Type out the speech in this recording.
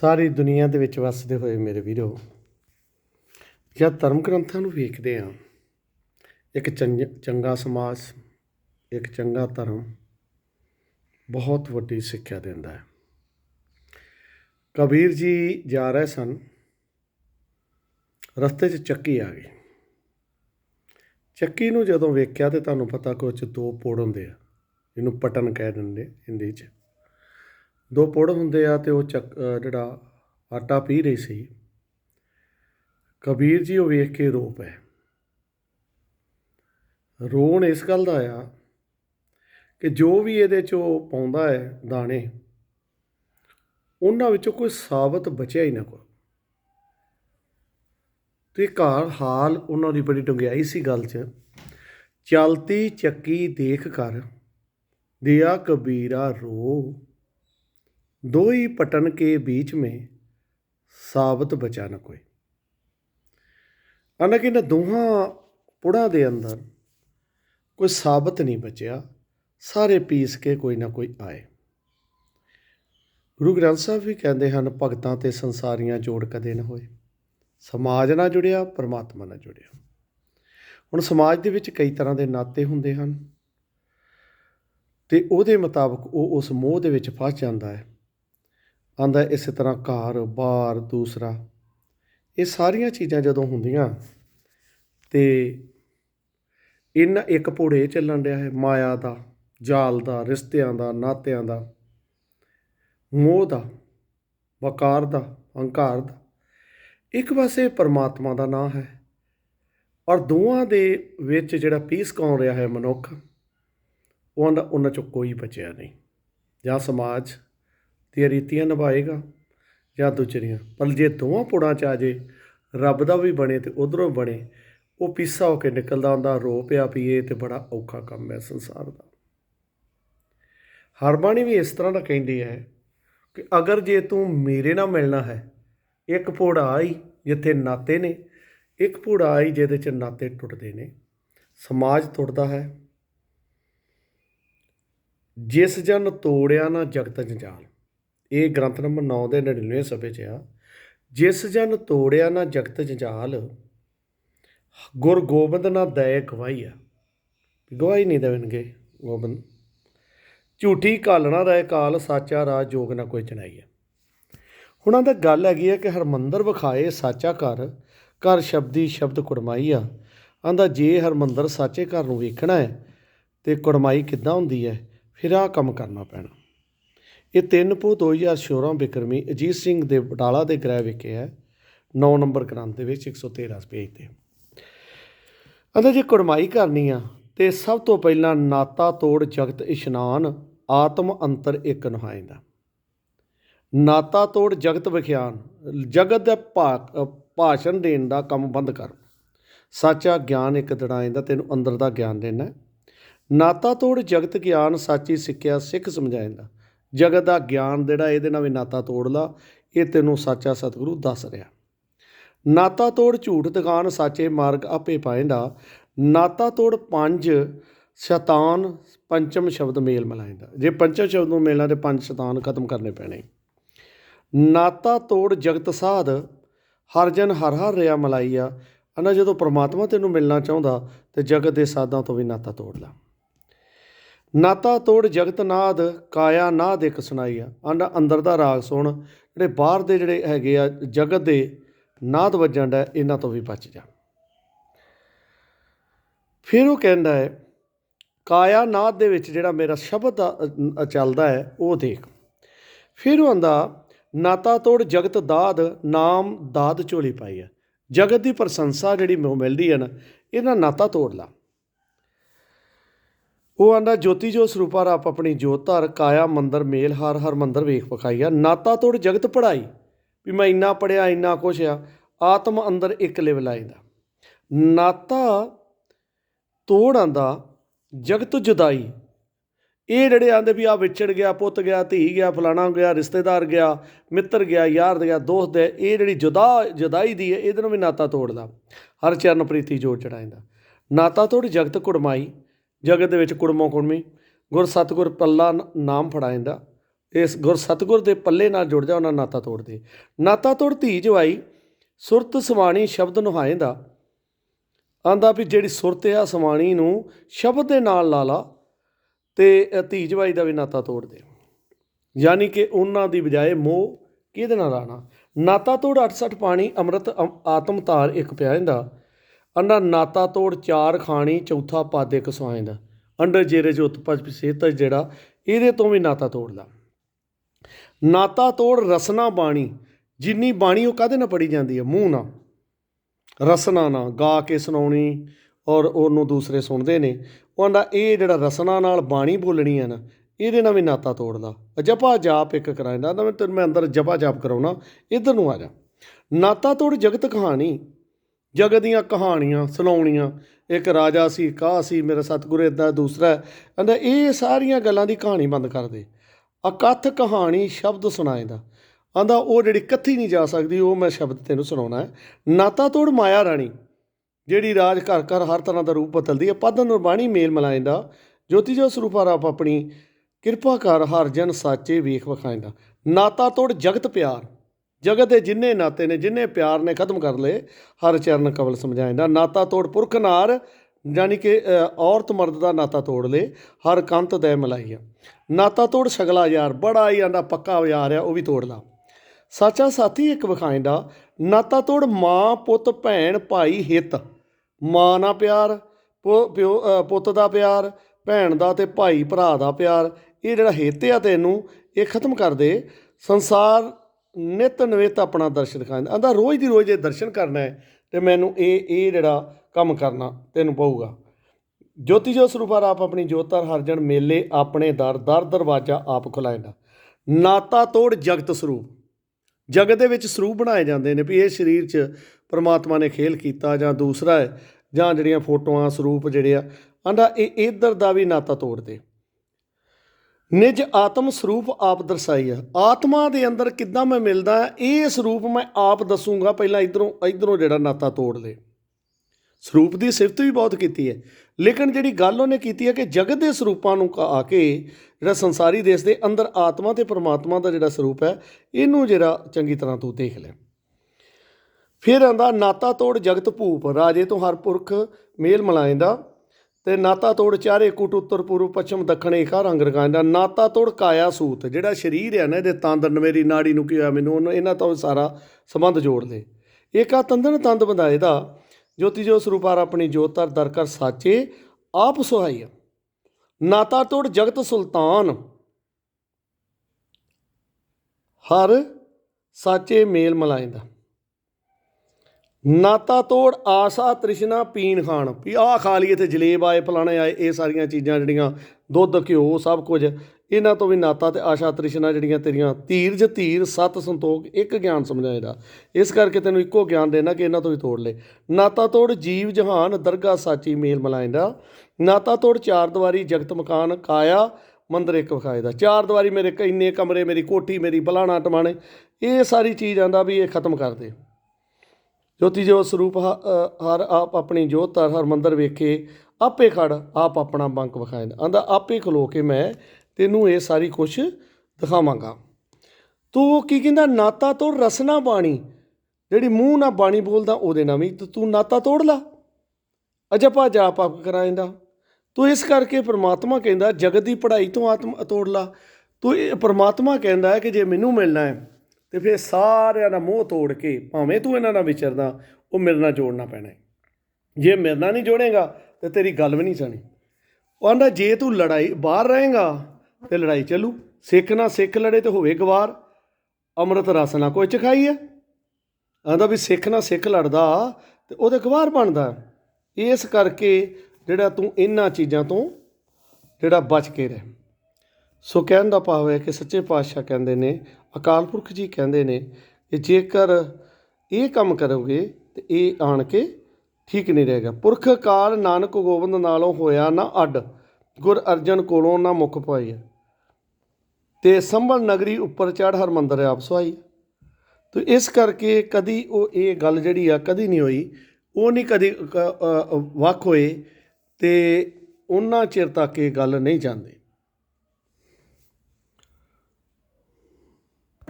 ਸਾਰੀ ਦੁਨੀਆ ਦੇ ਵਿੱਚ ਵੱਸਦੇ ਹੋਏ ਮੇਰੇ ਵੀਰੋ, ਜਦ ਧਰਮ ਗ੍ਰੰਥਾਂ ਨੂੰ ਵੇਖਦੇ ਆ ਇੱਕ ਚੰਗ- ਚੰਗਾ ਸਮਾਜ, ਇੱਕ ਚੰਗਾ ਧਰਮ ਬਹੁਤ ਵੱਡੀ ਸਿੱਖਿਆ ਦਿੰਦਾ ਹੈ। ਕਬੀਰ ਜੀ ਜਾ ਰਹੇ ਸਨ, ਰਸਤੇ 'ਚ ਚੱਕੀ ਆ ਗਈ। ਚੱਕੀ ਨੂੰ ਜਦੋਂ ਵੇਖਿਆ ਤੇ ਤੁਹਾਨੂੰ ਪਤਾ ਕਿ ਉਹ 'ਚ ਦੋ ਪੋੜ ਹੁੰਦੇ ਆ, ਇਹਨੂੰ ਪਟਨ ਕਹਿ ਦਿੰਦੇ ਹਿੰਦੀ 'ਚ। ਦੋ ਪੁੜ ਹੁੰਦੇ ਆ ਤੇ ਉਹ ਚੱਕ ਜਿਹੜਾ ਆਟਾ ਪੀ ਰਹੀ ਸੀ। ਕਬੀਰ ਜੀ, ਉਹ ਵੇਖ ਕੇ ਰੋ ਪਏ। ਰੋਣ ਇਸ ਗੱਲ ਦਾ ਆ ਕਿ ਜੋ ਵੀ ਇਹਦੇ ਚੋਂ ਪਾਉਂਦਾ ਹੈ ਦਾਣੇ, ਉਹਨਾਂ ਵਿੱਚੋਂ ਕੋਈ ਸਾਬਤ ਬਚਿਆ ਹੀ ਨਾ ਕੋਈ। ਤੇ ਘਰ ਹਾਲ ਉਹਨਾਂ ਦੀ ਬੜੀ ਡੁੰਗਿਆਈ ਸੀ ਗੱਲ 'ਚ। ਚਲਤੀ ਚੱਕੀ ਦੇਖ ਕਰ, ਦਿਆ ਕਬੀਰਾ ਰੋ। दो ही पटन के बीच में ਸਾਬਤ ਬਚਾ ਨਾ ਕੋਈ ਹਾਲਾਂਕਿ ਇਹਨਾਂ ਦੋਹਾਂ ਪੁੜਾਂ ਦੇ ਅੰਦਰ ਕੋਈ ਸਾਬਤ ਨਹੀਂ ਬਚਿਆ ਸਾਰੇ ਪੀਸ ਕੇ ਕੋਈ ਨਾ ਕੋਈ ਆਏ ਗੁਰੂ ਗ੍ਰੰਥ ਸਾਹਿਬ ਵੀ ਕਹਿੰਦੇ ਹਨ ਭਗਤਾਂ ਤੇ ਸੰਸਾਰੀਆਂ ਜੋੜ ਕਦੇ ਨਾ ਹੋਏ ਸਮਾਜ ਨਾਲ ਜੁੜਿਆ ਪਰਮਾਤਮਾ ਨਾਲ ਜੁੜਿਆ ਹੁਣ ਸਮਾਜ ਦੇ ਵਿੱਚ ਕਈ ਤਰ੍ਹਾਂ ਦੇ ਨਾਤੇ ਹੁੰਦੇ ਹਨ ਤੇ ਉਹਦੇ ਮੁਤਾਬਕ ਉਹ ਉਸ ਮੋਹ ਦੇ ਵਿੱਚ ਫਸ ਜਾਂਦਾ ਹੈ ਆਂਦਾ ਇਸੇ ਤਰ੍ਹਾਂ ਘਰ ਬਾਰ ਦੂਸਰਾ। ਇਹ ਸਾਰੀਆਂ ਚੀਜ਼ਾਂ ਜਦੋਂ ਹੁੰਦੀਆਂ ਤੇ ਇਹਨਾਂ ਇੱਕ ਭੋੜੇ ਚੱਲਣ ਰਿਹਾ ਹੈ ਮਾਇਆ ਦਾ, ਜਾਲ ਦਾ, ਰਿਸ਼ਤਿਆਂ ਦਾ, ਨਾਤਿਆਂ ਦਾ, ਮੋਹ ਦਾ, ਵਕਾਰ ਦਾ ਹੰਕਾਰ ਦਾ। ਇੱਕ ਪਾਸੇ ਪਰਮਾਤਮਾ ਦਾ ਨਾਮ ਹੈ ਔਰ ਦੋਵਾਂ ਦੇ ਵਿੱਚ ਜਿਹੜਾ ਪੀਸ ਕੌਣ ਰਿਹਾ ਹੈ ਮਨੁੱਖ ਉਹਨਾਂ ਉਹਨਾਂ ਚੋਂ ਕੋਈ ਬਚਿਆ ਨਹੀਂ। ਜਾਂ ਸਮਾਜ ਦੀਆਂ ਰੀਤੀਆਂ ਨਿਭਾਏਗਾ ਜਾਂ ਦੂਜਰੀਆਂ। ਪਰ ਜੇ ਦੋਵਾਂ ਪੁੜਾਂ ਚ ਆ ਜੇ, ਰੱਬ ਦਾ ਵੀ ਬਣੇ ਤੇ ਉਧਰੋਂ ਬਣੇ, ਉਹ ਪੀਸਾ ਹੋ ਕੇ ਨਿਕਲਦਾ ਹੁੰਦਾ, ਰੋ ਪਿਆ ਪੀਏ ਤੇ ਬੜਾ ਔਖਾ ਕੰਮ ਹੈ ਸੰਸਾਰ ਦਾ। ਹਰਬਾਣੀ ਵੀ ਇਸ ਤਰ੍ਹਾਂ ਦਾ ਕਹਿੰਦੀ ਹੈ ਕਿ ਅਗਰ ਜੇ ਤੂੰ ਮੇਰੇ ਨਾਲ ਮਿਲਣਾ ਹੈ, ਇੱਕ ਪੋੜਾ ਆਈ ਜਿੱਥੇ ਨਾਤੇ ਨੇ, ਇੱਕ ਪੋੜਾ ਆਈ ਜਿਹਦੇ ਚ ਨਾਤੇ ਟੁੱਟਦੇ ਨੇ, ਸਮਾਜ ਟੁੱਟਦਾ ਹੈ। ਜਿਸ ਜਨ ਤੋੜਿਆ ਨਾ ਜਗਤ ਜੰਜਾਲ ਇਹ ਗ੍ਰੰਥ ਨੰਬਰ 9 ਦੇ 99 ਸਫੇ ਚ ਆ, ਜਿਸ ਜਨ ਤੋੜਿਆ ਨਾ ਜਗਤ ਜੰਜਾਲ, ਗੁਰ ਗੋਬਿੰਦ ਨਾ ਦਏ ਗਵਾਈ ਆ। ਗਵਾਹੀ ਨਹੀਂ ਦੇਣਗੇ ਗੋਬਿੰਦ। ਝੂਠੀ ਕਾਲਣਾ ਰਹਿ ਕਾਲ ਸਾਚਾ ਰਾਜ ਜੋਗ ਨਾ ਕੋਈ ਚਣਾਈ ਆ। ਹੁਣਾਂ ਦਾ ਗੱਲ ਹੈਗੀ ਹੈ ਕਿ ਹਰਮੰਦਰ ਵਿਖਾਏ ਸਾਚਾ ਘਰ ਘਰ ਸ਼ਬਦੀ ਸ਼ਬਦ ਕੁੜਮਾਈ ਆ। ਆਂਦਾ ਜੇ ਹਰਮੰਦਰ ਸਾਚੇ ਘਰ ਨੂੰ ਵੇਖਣਾ ਹੈ ਤੇ ਕੁੜਮਾਈ ਕਿੱਦਾਂ ਹੁੰਦੀ ਹੈ, ਫਿਰ ਆਹ ਕੰਮ ਕਰਨਾ ਪੈਣਾ। ਇਹ 3 ਪੋ 2016 ਬਿਕਰਮੀ, ਅਜੀਤ ਸਿੰਘ ਦੇ ਬਟਾਲਾ ਦੇ ਗ੍ਰਹਿ ਵਿਖੇ ਹੈ। 9 ਨੰਬਰ ਗ੍ਰੰਥ ਦੇ ਵਿੱਚ 113 ਪੇਜ ਤੇ। ਅੰਦਰ ਜੇ ਕੁੜਮਾਈ ਕਰਨੀ ਆ, ਤੇ ਸਭ ਤੋਂ ਪਹਿਲਾਂ ਨਾਤਾ ਤੋੜ ਜਗਤ ਇਸ਼ਨਾਨ, ਆਤਮ ਅੰਤਰ ਇੱਕ ਨੁਹਾਇਂਦਾ ਨਾਤਾ ਤੋੜ ਜਗਤ ਵਿਖਿਆਨ, ਜਗਤ ਦੇ ਭਾ- ਭਾਸ਼ਣ ਦੇਣ ਦਾ ਕੰਮ ਬੰਦ ਕਰ। ਸੱਚਾ ਗਿਆਨ ਇੱਕ ਦੜਾਏਂਦਾ ਤੈਨੂੰ ਅੰਦਰ ਦਾ ਗਿਆਨ ਦੇਣਾ ਨਾਤਾ ਤੋੜ ਜਗਤ ਗਿਆਨ, ਸਾਚੀ ਸਿੱਖਿਆ ਸਿੱਖ ਸਮਝਾਏਂਦਾ ਜਗਤ ਦਾ ਗਿਆਨ ਜਿਹੜਾ ਇਹਦੇ ਨਾਲ ਵੀ ਨਾਤਾ ਤੋੜ ਲਾ, ਇਹ ਤੈਨੂੰ ਸੱਚਾ ਸਤਿਗੁਰੂ ਦੱਸ ਰਿਹਾ। ਨਾਤਾ ਤੋੜ ਝੂਠ ਦੁਕਾਨ ਸਾਚੇ ਮਾਰਗ ਆਪੇ ਪਾਏਂਦਾ। ਨਾਤਾ ਤੋੜ ਪੰਜ, ਸ਼ੈਤਾਨ ਪੰਚਮ ਸ਼ਬਦ ਮੇਲ ਮਿਲਾਏਂਦਾ। ਜੇ ਪੰਚਮ ਸ਼ਬਦ ਨੂੰ ਮੇਲਣਾ ਤੇ ਪੰਜ ਸ਼ੈਤਾਨ ਖਤਮ ਕਰਨੇ ਪੈਣੇ। ਨਾਤਾ ਤੋੜ ਜਗਤ ਸਾਧ, ਹਰ ਜਨ ਹਰ ਹਰ ਰਿਆ ਮਲਾਈਆ। ਅਨਾ ਜਦੋਂ ਪ੍ਰਮਾਤਮਾ ਤੈਨੂੰ ਮਿਲਣਾ ਚਾਹੁੰਦਾ, ਤੇ ਜਗਤ ਦੇ ਸਾਧਾਂ ਤੋਂ ਵੀ ਨਾਤਾ ਤੋੜ ਲਾ। ਨਾਤਾ ਤੋੜ ਜਗਤ ਨਾਦ, ਕਾਇਆ ਨਾਦ ਇੱਕ ਸੁਣਾਈ ਆ ਅੰਦਰ ਦਾ ਰਾਗ ਸੁਣ, ਜਿਹੜੇ ਬਾਹਰ ਦੇ ਜਿਹੜੇ ਹੈਗੇ ਆ ਜਗਤ ਦੇ ਨਾਦ ਵੱਜਣ ਦਾ ਇਹਨਾਂ ਤੋਂ ਵੀ ਬਚ ਜਾ। ਫਿਰ ਉਹ ਕਹਿੰਦਾ ਹੈ, ਕਾਇਆ ਨਾਦ ਦੇ ਵਿੱਚ ਜਿਹੜਾ ਮੇਰਾ ਸ਼ਬਦ ਚੱਲਦਾ ਹੈ, ਉਹ ਦੇਖ। ਫਿਰ ਉਹ ਆਂਦਾ, ਨਾਤਾ ਤੋੜ ਜਗਤ ਦਾਦ, ਨਾਮ ਦਾਦ ਝੋਲੀ ਪਾਈ ਆ। ਜਗਤ ਦੀ ਪ੍ਰਸ਼ੰਸਾ ਜਿਹੜੀ ਮੈਨੂੰ ਮਿਲਦੀ ਹੈ ਨਾ ਇਹਦਾ ਨਾਤਾ ਤੋੜ ਲਾ। ਉਹ ਆਂਦਾ, ਜੋਤੀ ਜੋ ਸਰੂਪਾ ਰੱਬ ਆਪਣੀ ਜੋਤ ਧਰ, ਕਾਇਆ ਮੰਦਰ ਮੇਲ ਹਰ ਹਰ ਮੰਦਰ ਵੇਖ ਪਖਾਈਆ ਨਾਤਾ ਤੋੜ ਜਗਤ ਪੜਾਈ ਵੀ ਮੈਂ ਇੰਨਾ ਪੜਿਆ ਇੰਨਾ ਕੁਛ ਆ, ਆਤਮ ਅੰਦਰ ਇੱਕ ਲੈਵਲ ਆਇਦਾ ਨਾਤਾ ਤੋੜ ਆਂਦਾ, ਜਗਤ ਜੁਦਾਈ, ਇਹ ਜਿਹੜੇ ਆਂਦੇ ਵੀ ਆ ਵਿਛੜ ਗਿਆ, ਪੁੱਤ ਗਿਆ, ਧੀ ਗਿਆ, ਫਲਾਣਾ ਗਿਆ, ਰਿਸ਼ਤੇਦਾਰ ਗਿਆ, ਮਿੱਤਰ ਗਿਆ, ਯਾਰ ਗਿਆ, ਦੋਸਤ ਦੇ ਇਹ ਜਿਹੜੀ ਜੁਦਾ, ਜੁਦਾਈ ਦੀ ਹੈ, ਇਹਦੇ ਨੂੰ ਵੀ ਨਾਤਾ ਤੋੜਦਾ। ਹਰ ਚਰਨ ਪ੍ਰੀਤੀ ਜੋੜ ਚੜਾਇਂਦਾ ਨਾਤਾ ਤੋੜ ਜਗਤ ਕੁੜਮਾਈ ਜਗਤ ਦੇ ਵਿੱਚ ਕੁੜਮੋ ਕੁੜਮੀ, ਗੁਰ ਸਤਗੁਰ ਪੱਲਾ ਨ- ਨਾਮ ਫੜਾਇਂਦਾ ਇਸ ਗੁਰ ਸਤਗੁਰ ਦੇ ਪੱਲੇ ਨਾਲ ਜੁੜ ਜਾ, ਉਹਨਾਂ ਨਾਤਾ ਤੋੜ ਦੇ। ਨਾਤਾ ਤੋੜ ਧੀ ਜਵਾਈ, ਸੁਰਤ ਸਵਾਣੀ ਸ਼ਬਦ ਨੁਹਾਏਂਦਾ ਆਂਦਾ ਵੀ ਜਿਹੜੀ ਸੁਰਤ ਆ, ਸਵਾਣੀ ਨੂੰ ਸ਼ਬਦ ਦੇ ਨਾਲ ਲਾ ਲਾ ਤੇ ਧੀ ਜਵਾਈ ਦਾ ਵੀ ਨਾਤਾ ਤੋੜ ਦੇ। ਯਾਨੀ ਕਿ ਉਹਨਾਂ ਦੀ ਬਜਾਏ ਮੋਹ ਕਿਹਦੇ ਨਾਲ ਰਾਣਾ ਨਾਤਾ ਤੋੜ 68 ਪਾਣੀ, ਅੰਮ੍ਰਿਤ, ਅਮ- ਆਤਮ ਧਾਰ ਇੱਕ ਪਿਆ ਜਾਂਦਾ ਅੰਡਾ ਨਾਤਾ ਤੋੜ ਚਾਰ ਖਾਣੀ, ਚੌਥਾ ਪਾਦੇ ਕਸਵਾਇੰਦਾ ਅੰਡਰ ਜੇਰੇ ਜੋ ਉਤਪਜ ਸੇਤ ਜਿਹੜਾ, ਇਹਦੇ ਤੋਂ ਵੀ ਨਾਤਾ ਤੋੜਦਾ ਨਾਤਾ ਤੋੜ ਰਸਨਾ ਬਾਣੀ, ਜਿੰਨੀ ਬਾਣੀ ਉਹ ਕਾਹਦੇ ਨਾਲ ਪੜੀ ਜਾਂਦੀ ਹੈ? ਮੂੰਹ ਨਾਲ। ਰਸਨਾ ਨਾਲ, ਗਾ ਕੇ ਸੁਣਾਉਣੀ ਔਰ ਉਹਨੂੰ ਦੂਸਰੇ ਸੁਣਦੇ ਨੇ। ਉਹਦਾ ਇਹ ਜਿਹੜਾ ਰਸਨਾ ਨਾਲ ਬਾਣੀ ਬੋਲਣੀ ਹੈ ਨਾ, ਇਹਦੇ ਨਾਲ ਵੀ ਨਾਤਾ ਤੋੜਦਾ ਜਪਾ ਜਾਪ ਇੱਕ ਕਰਾਇੰਦਾ ਨਾ ਮੈਂ ਤੈਨੂੰ ਮੈਂ ਅੰਦਰ ਜਪਾ ਜਾਪ ਕਰਾਉਣਾ, ਇਧਰ ਨੂੰ ਆ ਜਾ। ਨਾਤਾ ਤੋੜ ਜਗਤ ਕਹਾਣੀ ਜਗਤ ਦੀਆਂ ਕਹਾਣੀਆਂ ਸੁਣਾਉਣੀਆਂ ਇੱਕ ਰਾਜਾ ਸੀ ਕਾਹ ਸੀ, ਮੇਰਾ ਸਤਿਗੁਰ ਇਦਾਂ ਦੂਸਰਾ ਕਹਿੰਦਾ, ਇਹ ਸਾਰੀਆਂ ਗੱਲਾਂ ਦੀ ਕਹਾਣੀ ਬੰਦ ਕਰ ਦੇ। ਅਕਥ ਕਹਾਣੀ ਸ਼ਬਦ ਸੁਣਾਏਦਾ ਆਂਦਾ ਉਹ ਜਿਹੜੀ ਕੱਥੀ ਨਹੀਂ ਜਾ ਸਕਦੀ, ਉਹ ਮੈਂ ਸ਼ਬਦ ਤੈਨੂੰ ਸੁਣਾਉਣਾ ਹੈ। ਨਾਤਾ ਤੋੜ ਮਾਇਆ ਰਾਣੀ, ਜਿਹੜੀ ਰਾਜ ਘਰ ਘਰ ਹਰ ਤਰ੍ਹਾਂ ਦਾ ਰੂਪ ਬਦਲਦੀ ਹੈ। ਪਦ ਨਿਰਬਾਣੀ ਮੇਲ ਮਲਾਇਂਦਾ ਜੋਤੀ ਜੋ ਸਰੂਪਾ ਆਪ ਆਪਣੀ ਕਿਰਪਾ ਕਰ ਹਰ ਜਨ ਸਾਚੇ ਵੇਖ ਵਿਖਾਇਂਦਾ ਨਾਤਾ ਤੋੜ ਜਗਤ ਪਿਆਰ। ਜਗਤ ਦੇ ਜਿੰਨੇ ਨਾਤੇ ਨੇ, ਜਿੰਨੇ ਪਿਆਰ ਨੇ ਖਤਮ ਕਰ ਲਏ, ਹਰ ਚਰਨ ਕਵਲ ਸਮਝਾਇਂਦਾ ਨਾਤਾ ਤੋੜ ਪੁਰਖ ਨਾਰ, ਯਾਨੀ ਕਿ ਔਰਤ ਮਰਦ ਦਾ ਨਾਤਾ ਤੋੜ ਲੇ, ਹਰ ਕੰਤ ਦੇ ਮਲਾਈਆ। ਨਾਤਾ ਤੋੜ ਸਗਲਾ ਯਾਰ, ਬੜਾ ਹੀ ਆਂਦਾ ਪੱਕਾ ਯਾਰ ਆ, ਉਹ ਵੀ ਤੋੜ ਲਾ। ਸਾਚਾ ਸਾਥੀ ਇੱਕ ਵਿਖਾਇਂਦਾ ਨਾਤਾ ਤੋੜ ਮਾਂ, ਪੁੱਤ, ਭੈਣ, ਭਾਈ, ਹਿੱਤ। ਮਾਂ ਨਾਲ ਪਿਆਰ, ਪੁ- ਪਿਓ ਪੁੱਤ ਦਾ ਪਿਆਰ, ਭੈਣ ਦਾ ਤੇ ਭਾਈ, ਭਰਾ ਦਾ ਪਿਆਰ। ਇਹ ਜਿਹੜਾ ਹਿੱਤ ਆ ਤੈਨੂੰ, ਇਹ ਖਤਮ ਕਰ ਦੇ। ਸੰਸਾਰ ਨਿਤ ਨਵੇਤ ਆਪਣਾ ਦਰਸ਼ਨ ਦਿਖਾਉਂਦਾ। ਆਂਦਾ ਰੋਜ਼ ਦੀ ਰੋਜ਼ ਇਹ ਦਰਸ਼ਨ ਕਰਨਾ ਹੈ ਤੇ ਮੈਨੂੰ ਇਹ ਇਹ ਜਿਹੜਾ ਕੰਮ ਕਰਨਾ ਤੈਨੂੰ ਪਊਗਾ। ਜੋਤੀ ਜੋ ਸਰੂਪਾਰ ਆਪ ਆਪਣੀ ਜੋਤਰ ਹਰਜਨ ਮੇਲੇ ਆਪਣੇ ਦਰ ਦਰ ਦਰਵਾਜ਼ਾ ਆਪ ਖੁਲਾਏਂਦਾ ਨਾਤਾ ਤੋੜ ਜਗਤ ਸਰੂਪ। ਜਗਤ ਦੇ ਵਿੱਚ ਸਰੂਪ ਬਣਾਏ ਜਾਂਦੇ ਨੇ ਵੀ ਇਹ ਸਰੀਰ 'ਚ ਪਰਮਾਤਮਾ ਨੇ ਖੇਲ ਕੀਤਾ ਜਾਂ ਦੂਸਰਾ ਹੈ ਜਾਂ ਜਿਹੜੀਆਂ ਫੋਟੋਆਂ ਸਰੂਪ ਜਿਹੜੇ ਆ। ਆਂਦਾ ਇਹ ਇਧਰ ਦਾ ਵੀ ਨਾਤਾ ਤੋੜਦੇ। ਨਿਜ ਆਤਮ ਸਰੂਪ ਆਪ ਦਰਸਾਈ ਹੈ। ਆਤਮਾ ਦੇ ਅੰਦਰ ਕਿੱਦਾਂ ਮੈਂ ਮਿਲਦਾ, ਇਹ ਸਰੂਪ ਮੈਂ ਆਪ ਦੱਸੂਗਾ। ਪਹਿਲਾਂ ਇਧਰੋਂ ਇਧਰੋਂ ਜਿਹੜਾ ਨਾਤਾ ਤੋੜ ਲੇ। ਸਰੂਪ ਦੀ ਸਿਫਤ ਵੀ ਬਹੁਤ ਕੀਤੀ ਹੈ। ਲੇਕਿਨ ਜਿਹੜੀ ਗੱਲ ਉਹਨੇ ਕੀਤੀ ਹੈ ਕਿ ਜਗਤ ਦੇ ਸਰੂਪਾਂ ਨੂੰ ਆ ਕੇ ਜਿਹੜਾ ਸੰਸਾਰੀ ਦੇਸ਼ ਦੇ ਅੰਦਰ ਆਤਮਾ ਤੇ ਪਰਮਾਤਮਾ ਦਾ ਜਿਹੜਾ ਸਰੂਪ ਹੈ, ਇਹਨੂੰ ਜਿਹੜਾ ਚੰਗੀ ਤਰ੍ਹਾਂ ਤੂੰ ਦੇਖ ਲੈ। ਫਿਰ ਆਂਦਾ, ਨਾਤਾ ਤੋੜ ਜਗਤ ਭੂਪ। ਰਾਜੇ ਤੋਂ ਹਰ ਪੁਰਖ ਮੇਲ ਮਲਾਇਂਦਾ ਤੇ ਨਾਤਾ ਤੋੜ ਚਾਰੇ ਕੁੱਟ ਉੱਤਰ ਪੂਰਬ ਪੱਛਮ ਦੱਖਣ ਏਕਾ ਰੰਗ ਰਗਾਇਂਦਾ ਨਾਤਾ ਤੋੜ ਕਾਇਆ ਸੂਤ, ਜਿਹੜਾ ਸਰੀਰ ਹੈ ਨਾ ਇਹਦੇ ਤੰਦ ਮੇਰੀ ਨਾੜੀ ਨੂੰ ਕੀ ਹੋਇਆ ਮੈਨੂੰ, ਉਹਨੂੰ ਇਹਨਾਂ ਤੋਂ ਸਾਰਾ ਸੰਬੰਧ ਜੋੜ ਲੈ ਏਕਾ ਤੰਦਨ ਤੰਦ ਬੰਦਾਏ ਦਾ, ਜੋਤੀ ਜੋ ਸਰੂਪਾਰ ਆਪਣੀ ਜੋਤਰ ਦਰ ਕਰ ਸਾਚੇ, ਆਪ ਸੁਹਾਈਆ ਨਾਤਾ ਤੋੜ ਜਗਤ ਸੁਲਤਾਨ। ਹਰ ਸਾਚੇ ਮੇਲ ਮਲਾਇਂਦਾ ਨਾਤਾ ਤੋੜ, ਆਸਾ ਤ੍ਰਿਸ਼ਨਾ ਪੀਣ ਖਾਣ। ਵੀ ਆਹ ਖਾ ਲਈ ਇੱਥੇ ਜਲੇਬ ਆਏ, ਫਲਾਣੇ ਆਏ, ਇਹ ਸਾਰੀਆਂ ਚੀਜ਼ਾਂ ਜਿਹੜੀਆਂ, ਦੁੱਧ, ਘਿਓ, ਸਭ ਕੁਝ। ਇਹਨਾਂ ਤੋਂ ਵੀ ਨਾਤਾ ਤੇ ਆਸ਼ਾ ਤ੍ਰਿਸ਼ਨਾ ਜਿਹੜੀਆਂ ਤੇਰੀਆਂ, ਧੀਰਜ, ਧੀਰ, ਸਤ ਸੰਤੋਖ, ਇੱਕ ਗਿਆਨ ਸਮਝਾਏ ਦਾ। ਇਸ ਕਰਕੇ ਤੈਨੂੰ ਇੱਕੋ ਗਿਆਨ ਦੇਣਾ ਕਿ ਇਹਨਾਂ ਤੋਂ ਵੀ ਤੋੜ ਲੈ। ਨਾਤਾ ਤੋੜ, ਜੀਵ ਜਹਾਨ ਦਰਗਾ ਸਾਚੀ ਮੇਲ ਮਲਾਇਂਦਾ ਨਾਤਾ ਤੋੜ, ਚਾਰ ਦੀਵਾਰੀ, ਜਗਤ, ਮਕਾਨ, ਕਾਇਆ, ਮੰਦਰ ਇੱਕ ਵਿਖਾਏਦਾ ਚਾਰ ਦੀਵਾਰੀ ਮੇਰੇ ਕ- ਇੰਨੇ ਕਮਰੇ, ਮੇਰੀ ਕੋਠੀ, ਮੇਰੀ ਬਲਾਣਾ, ਟਮਾਣੇ, ਇਹ ਸਾਰੀ ਚੀਜ਼ ਆਂਦਾ ਵੀ ਇਹ ਖਤਮ ਕਰ ਦੇ। ਜੋਤੀ ਜੋ ਸਰੂਪ ਹ- ਹਰ ਆਪ ਆਪਣੀ ਜੋਤ ਧਰ ਹਰ ਮੰਦਰ ਵੇਖੇ, ਆਪੇ ਖੜ, ਆਪ ਆਪਣਾ ਬੰਕ ਵਿਖਾਏ ਆਂਦਾ, ਆਪੇ ਖਲੋ ਕੇ ਮੈਂ ਤੈਨੂੰ ਇਹ ਸਾਰੀ ਕੁਛ ਦਿਖਾਵਾਂਗਾ। ਤੂੰ ਕੀ ਕਹਿੰਦਾ, ਨਾਤਾ ਤੋੜ ਰਸਨਾ ਬਾਣੀ। ਜਿਹੜੀ ਮੂੰਹ ਨਾਲ ਬਾਣੀ ਬੋਲਦਾ, ਉਹਦੇ ਨਾਲ ਵੀ ਤੂੰ ਨਾਤਾ ਤੋੜ ਲਾ। ਅਜਪਾ ਜਾਪ ਆਪ ਕਰਾਏਂਦਾ। ਤੂੰ ਇਸ ਕਰਕੇ ਪ੍ਰਮਾਤਮਾ ਕਹਿੰਦਾ, ਜਗਤ ਦੀ ਪੜ੍ਹਾਈ ਤੋਂ ਆਤਮ ਤੋੜ ਲਾ। ਤੂੰ ਇਹ ਪ੍ਰਮਾਤਮਾ ਕਹਿੰਦਾ ਹੈ ਕਿ ਜੇ ਮੈਨੂੰ ਮਿਲਣਾ ਹੈ ਤੇ ਫਿਰ ਸਾਰਿਆਂ ਦਾ ਮੋਹ ਤੋੜ ਕੇ ਭਾਵੇਂ ਤੂੰ ਇਹਨਾਂ ਨਾਲ ਵਿਚਰਦਾ, ਉਹ ਮੇਰੇ ਨਾਲ ਜੋੜਨਾ ਪੈਣਾ ਹੈ। ਜੇ ਮੇਰੇ ਨਾਲ ਨਹੀਂ ਜੋੜੇਗਾ, ਤੇ ਤੇਰੀ ਗੱਲ ਵੀ ਨਹੀਂ ਸਣੀ ਉਹ ਆਂਦਾ, ਜੇ ਤੂੰ ਲੜਾਈ, ਬਾਹਰ ਰਹੇਗਾ, ਤੇ ਲੜਾਈ ਚੱਲੂ। ਸਿੱਖ ਨਾਲ ਸਿੱਖ ਲੜੇ ਤੇ ਹੋਵੇ ਗਵਾਰ। ਅੰਮ੍ਰਿਤ ਰਸ ਨਾ ਕੋਈ ਚਖਾਈ ਹੈ ਆਂਦਾ ਵੀ ਸਿੱਖ ਨਾਲ ਸਿੱਖ ਲੜਦਾ, ਤੇ ਉਹਦੇ ਗਵਾਰ ਬਣਦਾ। ਇਸ ਕਰਕੇ ਜਿਹੜਾ ਤੂੰ ਇਹਨਾਂ ਚੀਜ਼ਾਂ ਤੋਂ ਜਿਹੜਾ ਬਚ ਕੇ ਰਹਿ। ਸੋ ਕਹਿਣ ਦਾ ਭਾਵ ਹੈ ਕਿ ਸੱਚੇ ਪਾਤਸ਼ਾਹ ਕਹਿੰਦੇ ਨੇ ਅਕਾਲ ਪੁਰਖ ਜੀ ਕਹਿੰਦੇ ਨੇ ਕਿ ਜੇਕਰ ਇਹ ਕੰਮ ਕਰੋਗੇ ਤੇ ਇਹ ਆਣ ਕੇ ਠੀਕ ਨਹੀਂ ਰਹੇਗਾ। ਪੁਰਖ ਕਾਲ ਨਾਨਕ ਗੋਬਿੰਦ ਨਾਲੋਂ ਹੋਇਆ ਨਾ ਅੱਡ, ਗੁਰ ਅਰਜਨ ਕੋਲੋਂ ਨਾ ਮੁੱਖ ਪਾਈ ਤੇ ਸੰਭਲ ਨਗਰੀ ਉੱਪਰ ਚੜ ਹਰਮੰਦਰ ਆਪ ਸੁਹਾਈ ਤੋ ਇਸ ਕਰਕੇ ਕਦੀ ਉਹ ਇਹ ਗੱਲ ਜਿਹੜੀ ਆ ਕਦੀ ਨਹੀਂ ਹੋਈ। ਉਹ ਨਹੀਂ ਕਦੀ ਵੱਖ ਹੋਏ ਤੇ ਉਹਨਾਂ ਚਿਰ ਤੱਕ ਇਹ ਗੱਲ ਨਹੀਂ ਜਾਂਦੀ।